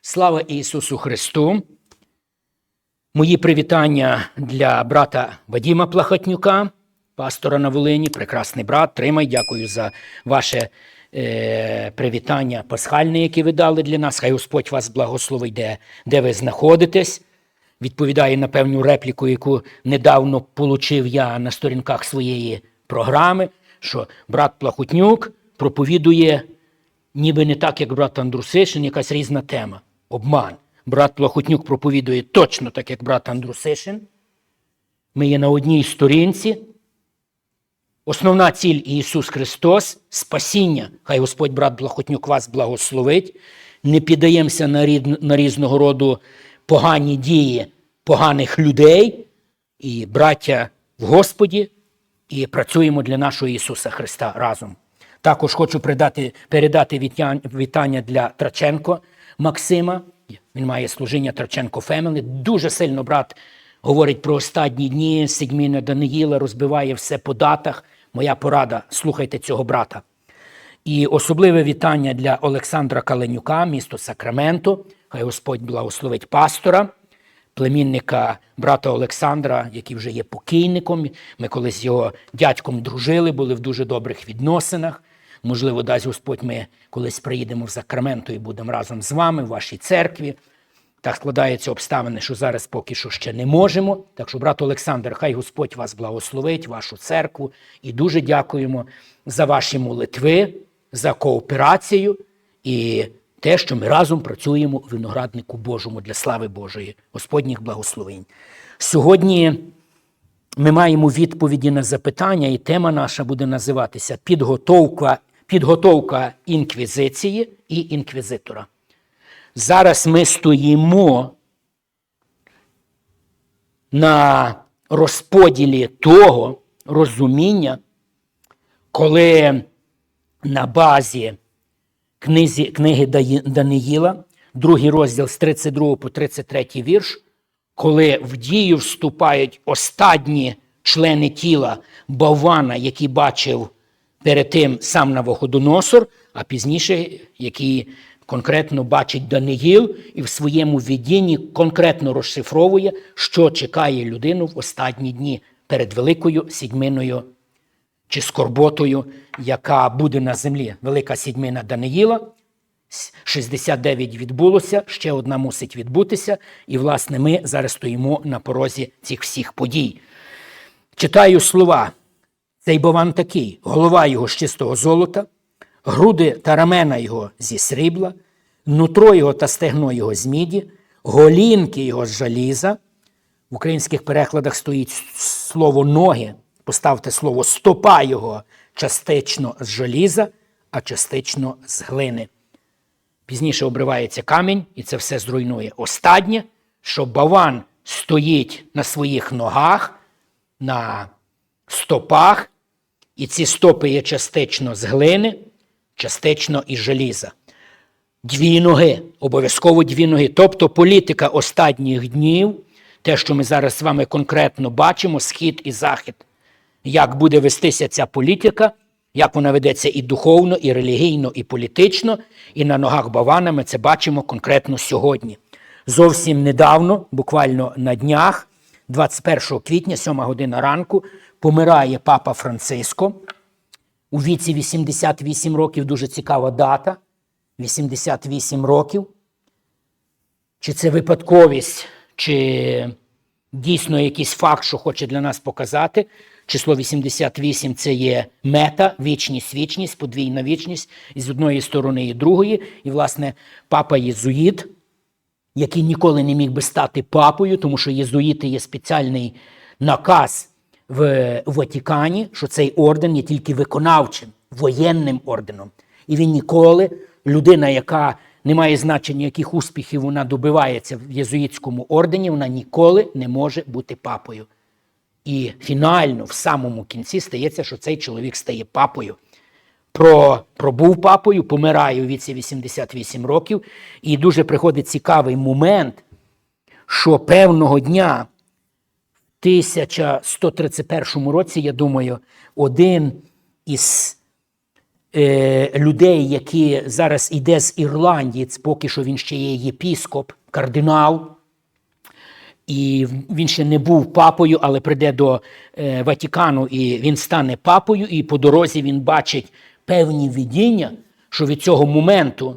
Слава Ісусу Христу! Мої привітання для брата Вадіма Плахотнюка, пастора на Волині, прекрасний брат. Тримай, дякую за ваше е, привітання пасхальне, яке ви дали для нас. Хай Господь вас благословить, де, де ви знаходитесь. Відповідає на певну репліку, яку недавно получив я на сторінках своєї програми, що брат Плахотнюк проповідує ніби не так, як брат Андрусишин, якась різна тема. Обман. Брат Плахотнюк проповідує точно так, як брат Андрусишин. Ми є на одній сторінці. Основна ціль Ісус Христос спасіння. Хай Господь брат Плахотнюк вас благословить. Не піддаємося на, рід, на різного роду погані дії поганих людей і браття в Господі, і працюємо для нашого Ісуса Христа разом. Також хочу передати, передати вітання для Траченко Максима. Він має служіння Траченко Фемелі. Дуже сильно брат говорить про останні дні. Сигміна Даниїла розбиває все по датах. Моя порада. Слухайте цього брата. І особливе вітання для Олександра Каленюка, місто Сакраменто. Хай Господь благословить пастора, племінника брата Олександра, який вже є покійником. Ми колись з його дядьком дружили, були в дуже добрих відносинах. Можливо, дасть Господь, ми колись приїдемо в Сакраменто і будемо разом з вами в вашій церкві. Так складаються обставини, що зараз поки що ще не можемо. Так що, брат Олександр, хай Господь вас благословить, вашу церкву. І дуже дякуємо за ваші молитви, за кооперацію і те, що ми разом працюємо у винограднику Божому для слави Божої, Господніх благословень. Сьогодні ми маємо відповіді на запитання, і тема наша буде називатися Підготовка, підготовка інквізиції і інквізитора. Зараз ми стоїмо на розподілі того розуміння, коли на базі книзі, книги Даниїла, другий розділ з 32 по 33 вірш, коли в дію вступають останні члени тіла Бавана, які бачив перед тим сам Навуходоносор, а пізніше, який конкретно бачить Даниїл і в своєму видінні конкретно розшифровує, що чекає людину в останні дні перед великою сідьминою чи скорботою, яка буде на землі. Велика сідьмина Даниїла. 69 відбулося, ще одна мусить відбутися. І, власне, ми зараз стоїмо на порозі цих всіх подій. Читаю слова. Цей бован такий: голова його з чистого золота, груди та рамена його зі срібла, нутро його та стегно його з міді, голінки його з жаліза. В українських перекладах стоїть слово ноги. Поставте слово стопа його частично з желіза, а частично з глини. Пізніше обривається камінь, і це все зруйнує. Останнє, що Баван стоїть на своїх ногах, на стопах, і ці стопи є частично з глини, частично із желіза. Дві ноги, обов'язково дві ноги. Тобто політика останніх днів, те, що ми зараз з вами конкретно бачимо, схід і захід. Як буде вестися ця політика, як вона ведеться і духовно, і релігійно, і політично, і на ногах Бавана ми це бачимо конкретно сьогодні. Зовсім недавно, буквально на днях, 21 квітня, 7 година ранку, помирає папа Франциско у віці 88 років, дуже цікава дата. 88 років. Чи це випадковість, чи дійсно якийсь факт, що хоче для нас показати. Число 88 це є мета, вічність, вічність, подвійна вічність і з одної сторони і другої. І, власне, папа Єзуїт, який ніколи не міг би стати папою, тому що єзуїти є спеціальний наказ в Ватикані, що цей орден є тільки виконавчим, воєнним орденом. І він ніколи, людина, яка не має значення, яких успіхів вона добивається в єзуїтському ордені, вона ніколи не може бути папою. І фінально, в самому кінці, стається, що цей чоловік стає папою. Про, пробув папою, помирає у віці 88 років. І дуже приходить цікавий момент, що певного дня в 1131 році, я думаю, один із е, людей, які зараз іде з Ірландії, поки що він ще є єпіскоп, кардинал. І він ще не був папою, але прийде до е, Ватикану, і він стане папою, і по дорозі він бачить певні видіння, що від цього моменту,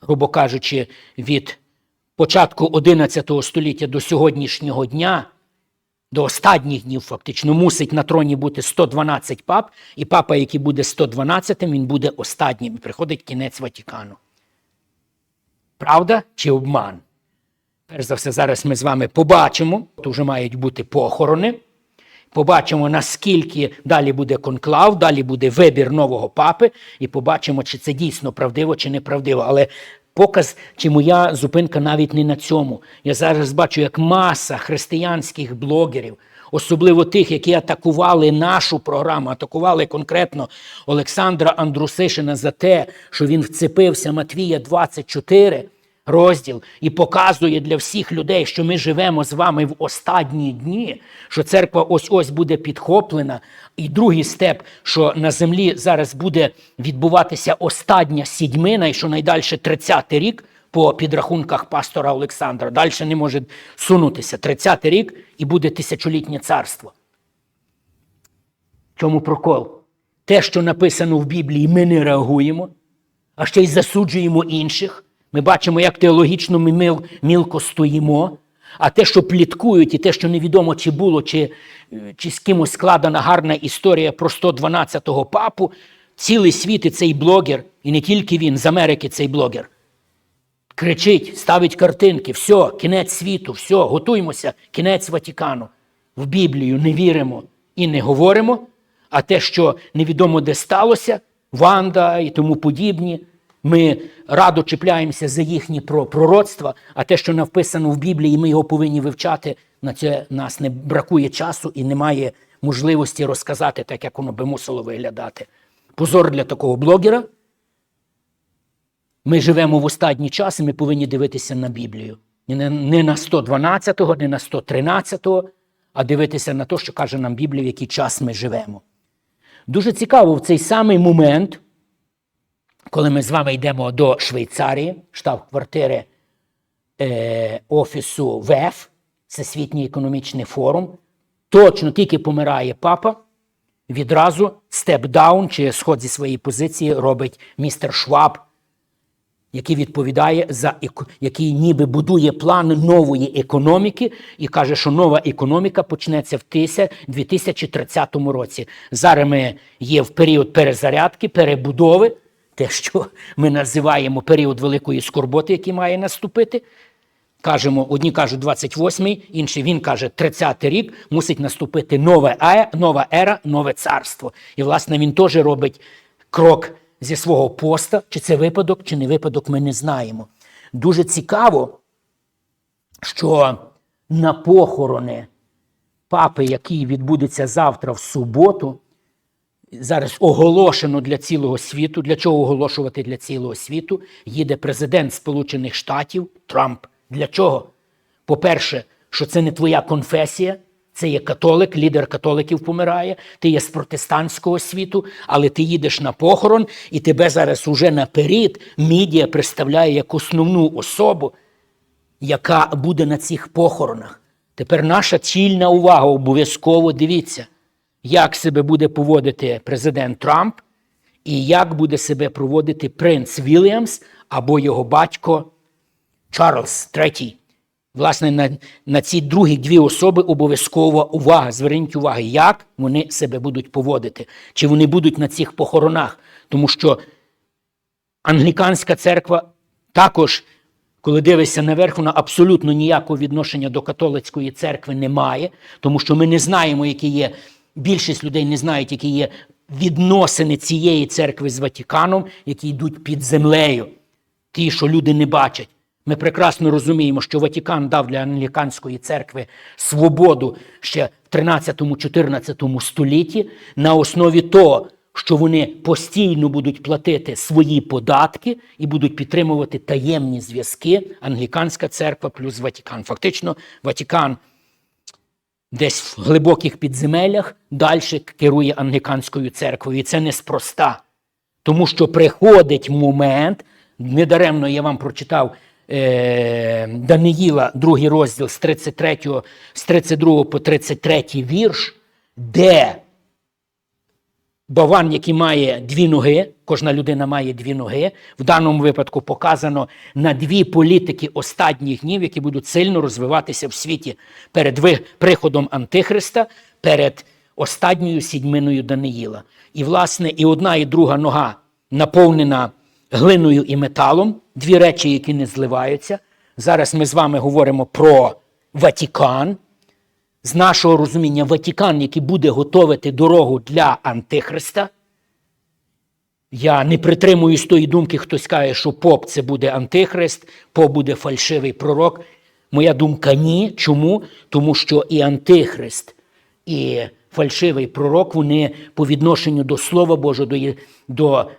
грубо кажучи, від початку 11 століття до сьогоднішнього дня, до останніх днів, фактично, мусить на троні бути 112 пап, і папа, який буде 112, він буде останнім. І приходить кінець Ватикану. Правда чи обман? Перш за все, зараз ми з вами побачимо, то вже мають бути похорони. Побачимо, наскільки далі буде конклав, далі буде вибір нового папи, і побачимо, чи це дійсно правдиво, чи неправдиво. Але показ, чи моя зупинка навіть не на цьому. Я зараз бачу, як маса християнських блогерів, особливо тих, які атакували нашу програму, атакували конкретно Олександра Андрусишина за те, що він вцепився Матвія 24 розділ і показує для всіх людей, що ми живемо з вами в останні дні, що церква ось ось буде підхоплена. І другий степ, що на землі зараз буде відбуватися остання сідьмина, і що найдальше 30-й рік по підрахунках пастора Олександра. Далі не може сунутися. 30-й рік і буде тисячолітнє царство. Чому прокол? Те, що написано в Біблії, ми не реагуємо, а ще й засуджуємо інших. Ми бачимо, як теологічно ми мил, мілко стоїмо, а те, що пліткують, і те, що невідомо, чи було, чи, чи з кимось складена гарна історія про 112-го папу, цілий світ і цей блогер, і не тільки він, з Америки цей блогер. Кричить, ставить картинки, все, кінець світу, все, готуємося, кінець Ватикану. В Біблію не віримо і не говоримо, а те, що невідомо де сталося, Ванда і тому подібні. Ми радо чіпляємося за їхні пророцтва, а те, що написано в Біблії, ми його повинні вивчати. На це нас не бракує часу і немає можливості розказати так, як воно би мусило виглядати. Позор для такого блогера. Ми живемо в останній час, і ми повинні дивитися на Біблію. Не на 112-го, не на 113-го, а дивитися на те, що каже нам Біблія, в який час ми живемо. Дуже цікаво в цей самий момент коли ми з вами йдемо до Швейцарії, штаб-квартири е, Офісу ВЕФ, Всесвітній економічний форум, точно тільки помирає папа, відразу степ-даун чи сход зі своєї позиції робить містер Шваб, який відповідає за який ніби будує план нової економіки і каже, що нова економіка почнеться в 2030 році. Зараз ми є в період перезарядки, перебудови те, що ми називаємо період великої скорботи, який має наступити. Кажемо, одні кажуть 28-й, інші він каже, 30-й рік мусить наступити нова ера, нова ера, нове царство. І, власне, він теж робить крок зі свого поста. Чи це випадок, чи не випадок, ми не знаємо. Дуже цікаво, що на похорони папи, який відбудеться завтра в суботу, зараз оголошено для цілого світу. Для чого оголошувати для цілого світу? Їде президент Сполучених Штатів Трамп. Для чого? По-перше, що це не твоя конфесія, це є католик, лідер католиків помирає, ти є з протестантського світу, але ти їдеш на похорон, і тебе зараз уже наперед мідія представляє як основну особу, яка буде на цих похоронах. Тепер наша цільна увага обов'язково дивіться як себе буде поводити президент Трамп, і як буде себе проводити принц Вільямс або його батько Чарльз III. Власне, на на ці другі дві особи обов'язкова увага. Зверніть увагу, як вони себе будуть поводити, чи вони будуть на цих похоронах. Тому що англіканська церква також, коли дивишся наверх, вона абсолютно ніякого відношення до католицької церкви не має, тому що ми не знаємо, які є більшість людей не знають, які є відносини цієї церкви з Ватиканом, які йдуть під землею, ті, що люди не бачать. Ми прекрасно розуміємо, що Ватикан дав для англіканської церкви свободу ще в 13-14 столітті на основі того, що вони постійно будуть платити свої податки і будуть підтримувати таємні зв'язки Англіканська церква плюс Ватикан. Фактично, Ватикан десь в глибоких підземеллях далі керує англіканською церквою. І це неспроста. Тому що приходить момент, недаремно я вам прочитав е, Даниїла, другий розділ з 33, з 32 по 33 вірш, де Баван, який має дві ноги, кожна людина має дві ноги. В даному випадку показано на дві політики останніх днів, які будуть сильно розвиватися в світі перед приходом Антихриста, перед останньою сідьминою Даниїла. І, власне, і одна, і друга нога наповнена глиною і металом, дві речі, які не зливаються. Зараз ми з вами говоримо про Ватікан з нашого розуміння Ватікан, який буде готовити дорогу для Антихриста. Я не притримуюсь тої думки, хтось каже, що поп це буде антихрист, поп буде фальшивий пророк. Моя думка ні. Чому? Тому що і антихрист, і фальшивий пророк, вони по відношенню до Слова Божого, до, до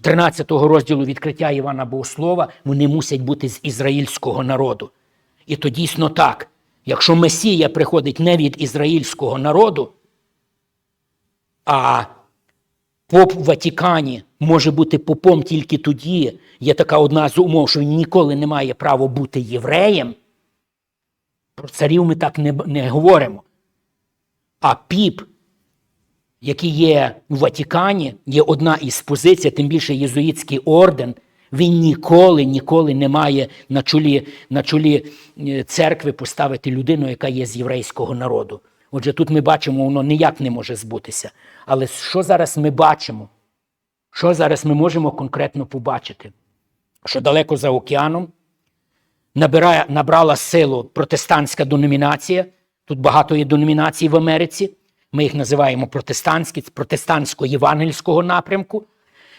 13 розділу відкриття Івана Богослова, вони мусять бути з ізраїльського народу. І то дійсно так. Якщо Месія приходить не від ізраїльського народу, а поп в Ватикані може бути попом тільки тоді, є така одна з умов, що він ніколи не має права бути євреєм. Про царів ми так не, не говоримо. А піп, який є в Ватикані, є одна із позицій, тим більше єзуїтський орден, він ніколи, ніколи не має на чолі, на чолі е, церкви поставити людину, яка є з єврейського народу. Отже, тут ми бачимо, воно ніяк не може збутися. Але що зараз ми бачимо? Що зараз ми можемо конкретно побачити? Що далеко за океаном набирає, набрала силу протестантська деномінація. Тут багато є деномінацій в Америці. Ми їх називаємо протестантські, протестантсько-євангельського напрямку,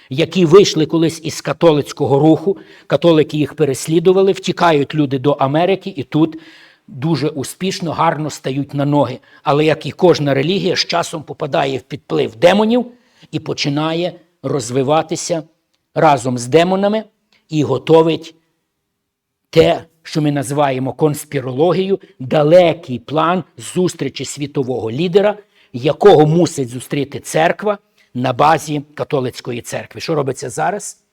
які вийшли колись із католицького руху. Католики їх переслідували, втікають люди до Америки і тут дуже успішно, гарно стають на ноги. Але як і кожна релігія, з часом попадає в підплив демонів і починає розвиватися разом з демонами і готовить те, що ми називаємо конспірологією, далекий план зустрічі світового лідера, якого мусить зустріти церква на базі католицької церкви. Що робиться зараз?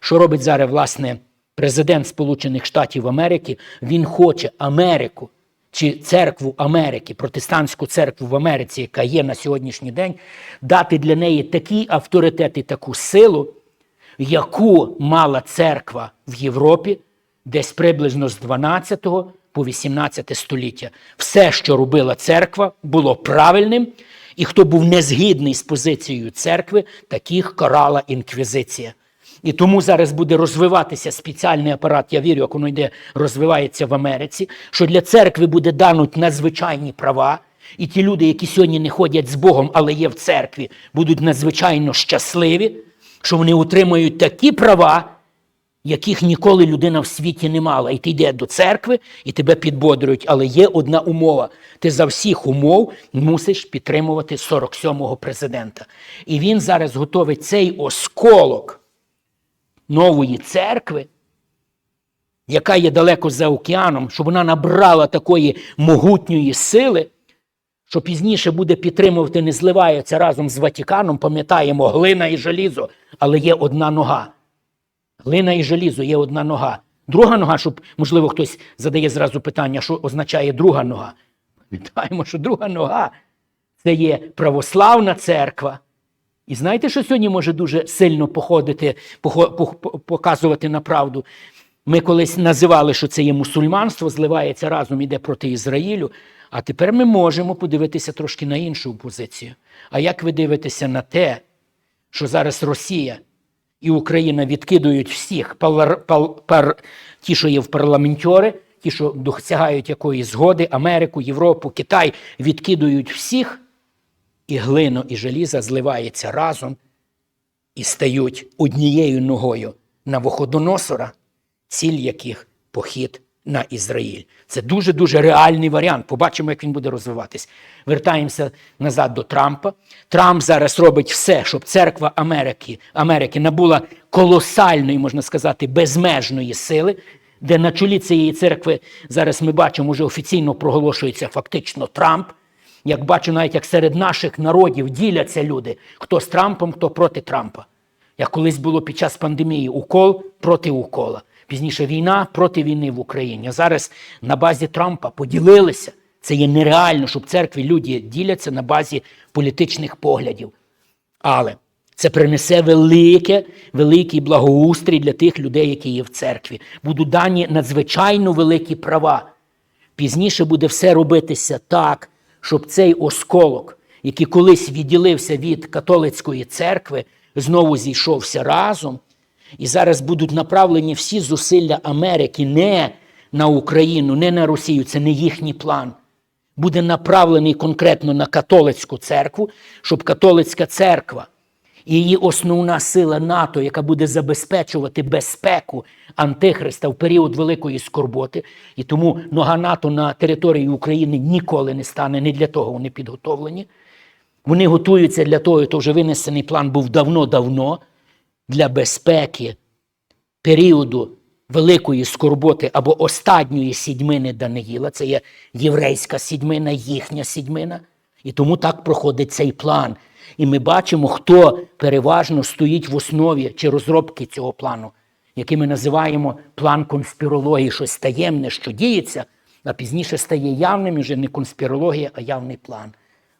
Що робить зараз, власне, президент Сполучених Штатів Америки? Він хоче Америку чи церкву Америки, протестантську церкву в Америці, яка є на сьогоднішній день, дати для неї такий авторитет і таку силу, яку мала церква в Європі десь приблизно з 12 по 18 століття. Все, що робила церква, було правильним, і хто був незгідний з позицією церкви, таких карала інквізиція. І тому зараз буде розвиватися спеціальний апарат, я вірю, як воно йде, розвивається в Америці, що для церкви буде дануть надзвичайні права, і ті люди, які сьогодні не ходять з Богом, але є в церкві, будуть надзвичайно щасливі, що вони отримають такі права, яких ніколи людина в світі не мала. І ти йде до церкви, і тебе підбодрюють. Але є одна умова: ти за всіх умов мусиш підтримувати 47-го президента. І він зараз готовить цей осколок нової церкви, яка є далеко за океаном, щоб вона набрала такої могутньої сили. Що пізніше буде підтримувати, не зливається разом з Ватиканом, пам'ятаємо, глина і желізо, але є одна нога. Глина і желізо є одна нога. Друга нога, щоб, можливо, хтось задає зразу питання, що означає друга нога. Пам'ятаємо, що друга нога це є православна церква. І знаєте, що сьогодні може дуже сильно походити, показувати на правду? Ми колись називали, що це є мусульманство, зливається разом, іде проти Ізраїлю. А тепер ми можемо подивитися трошки на іншу позицію. А як ви дивитеся на те, що зараз Росія і Україна відкидують всіх палар, пал, пар, ті, що є в парламентьори, ті, що досягають якоїсь згоди, Америку, Європу, Китай, відкидують всіх, і глино, і желіза зливається разом і стають однією ногою на Воходоносора, ціль яких похід на Ізраїль. Це дуже-дуже реальний варіант. Побачимо, як він буде розвиватись. Вертаємося назад до Трампа. Трамп зараз робить все, щоб церква Америки, Америки набула колосальної, можна сказати, безмежної сили, де на чолі цієї церкви зараз ми бачимо, вже офіційно проголошується фактично Трамп. як бачу, навіть як серед наших народів діляться люди, хто з Трампом, хто проти Трампа. Як колись було під час пандемії укол проти укола. Пізніше війна проти війни в Україні. А зараз на базі Трампа поділилися. Це є нереально, щоб церкві люди діляться на базі політичних поглядів. Але це принесе велике, великий благоустрій для тих людей, які є в церкві. Будуть дані надзвичайно великі права. Пізніше буде все робитися так, щоб цей осколок, який колись відділився від католицької церкви, знову зійшовся разом. І зараз будуть направлені всі зусилля Америки не на Україну, не на Росію. Це не їхній план. Буде направлений конкретно на католицьку церкву, щоб католицька церква і її основна сила НАТО, яка буде забезпечувати безпеку Антихриста в період великої скорботи. І тому нога НАТО на території України ніколи не стане, не для того вони підготовлені. Вони готуються для того, то вже винесений план був давно-давно для безпеки періоду великої скорботи або останньої сідьмини Даниїла. Це є єврейська сідьмина, їхня сідьмина. І тому так проходить цей план. І ми бачимо, хто переважно стоїть в основі чи розробки цього плану, який ми називаємо план конспірології, щось таємне, що діється, а пізніше стає явним вже не конспірологія, а явний план.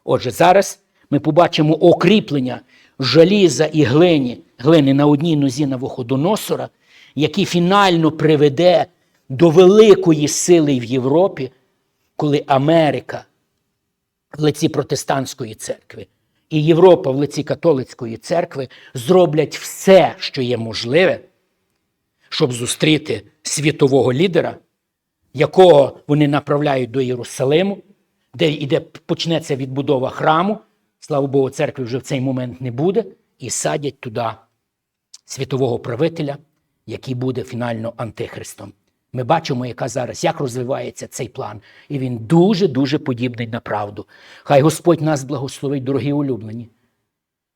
Отже, зараз ми побачимо окріплення жаліза і глині, глини на одній нозі Навуходоносора, який фінально приведе до великої сили в Європі, коли Америка в лиці протестантської церкви і Європа в лиці католицької церкви зроблять все, що є можливе, щоб зустріти світового лідера, якого вони направляють до Єрусалиму, де іде, почнеться відбудова храму. Слава Богу, церкви вже в цей момент не буде, і садять туди світового правителя, який буде фінально антихристом. Ми бачимо, яка зараз, як розвивається цей план. І він дуже-дуже подібний на правду. Хай Господь нас благословить, дорогі улюблені.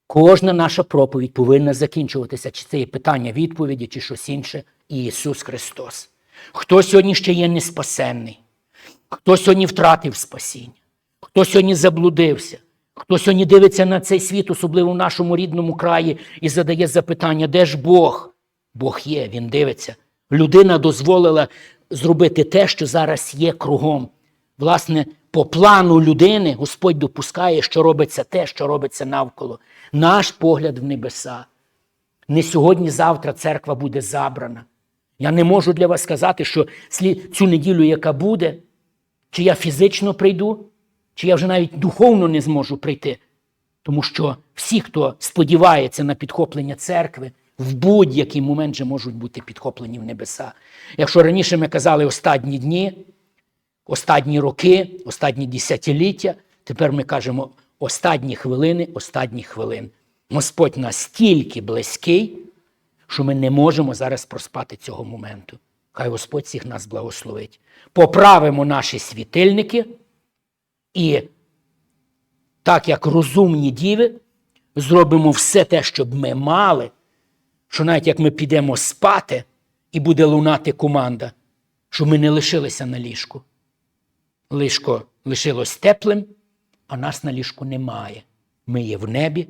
Кожна наша проповідь повинна закінчуватися, чи це є питання відповіді, чи щось інше. І Ісус Христос. Хто сьогодні ще є неспасенний? Хто сьогодні втратив спасіння? Хто сьогодні заблудився? Хто сьогодні дивиться на цей світ, особливо в нашому рідному краї, і задає запитання, де ж Бог? Бог є, Він дивиться. Людина дозволила зробити те, що зараз є кругом. Власне, по плану людини Господь допускає, що робиться те, що робиться навколо. Наш погляд в небеса. Не сьогодні-завтра церква буде забрана. Я не можу для вас сказати, що цю неділю, яка буде, чи я фізично прийду, чи я вже навіть духовно не зможу прийти. Тому що всі, хто сподівається на підхоплення церкви, в будь-який момент же можуть бути підхоплені в небеса. Якщо раніше ми казали останні дні, останні роки, останні десятиліття, тепер ми кажемо останні хвилини, останні хвилин. Господь настільки близький, що ми не можемо зараз проспати цього моменту. Хай Господь всіх нас благословить. Поправимо наші світильники і, так як розумні діви, зробимо все те, щоб ми мали що навіть як ми підемо спати і буде лунати команда, що ми не лишилися на ліжку. Ліжко лишилось теплим, а нас на ліжку немає. Ми є в небі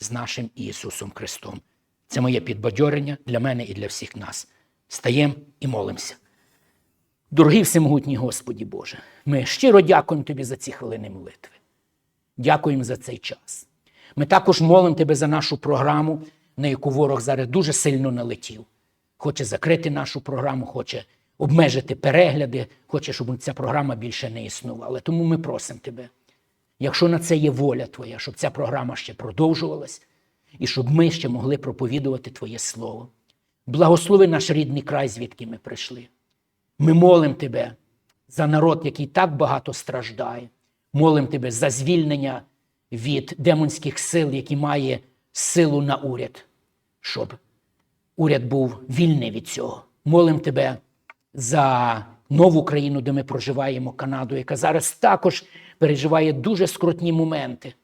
з нашим Ісусом Христом. Це моє підбадьорення для мене і для всіх нас. Стаємо і молимося. Дорогий всемогутній Господі Боже, ми щиро дякуємо Тобі за ці хвилини молитви. Дякуємо за цей час. Ми також молимо Тебе за нашу програму на яку ворог зараз дуже сильно налетів. Хоче закрити нашу програму, хоче обмежити перегляди, хоче, щоб ця програма більше не існувала. Тому ми просимо тебе, якщо на це є воля Твоя, щоб ця програма ще продовжувалась і щоб ми ще могли проповідувати Твоє Слово. Благослови наш рідний край, звідки ми прийшли. Ми молимо Тебе за народ, який так багато страждає. Молимо Тебе за звільнення від демонських сил, які має силу на уряд, щоб уряд був вільний від цього. Молим тебе за нову країну, де ми проживаємо, Канаду, яка зараз також переживає дуже скрутні моменти,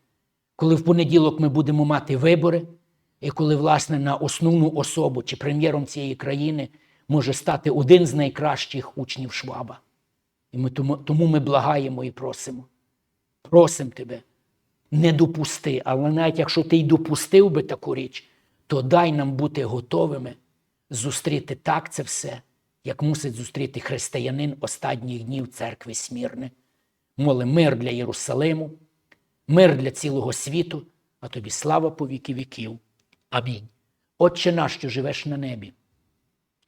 коли в понеділок ми будемо мати вибори, і коли, власне, на основну особу чи прем'єром цієї країни може стати один з найкращих учнів Шваба. І ми тому, тому ми благаємо і просимо. просимо тебе, не допусти. Але навіть якщо ти й допустив би таку річ, то дай нам бути готовими зустріти так це все, як мусить зустріти християнин останніх днів церкви Смірни. Моли мир для Єрусалиму, мир для цілого світу, а тобі слава по віки віків. Амінь. Отче наш, що живеш на небі,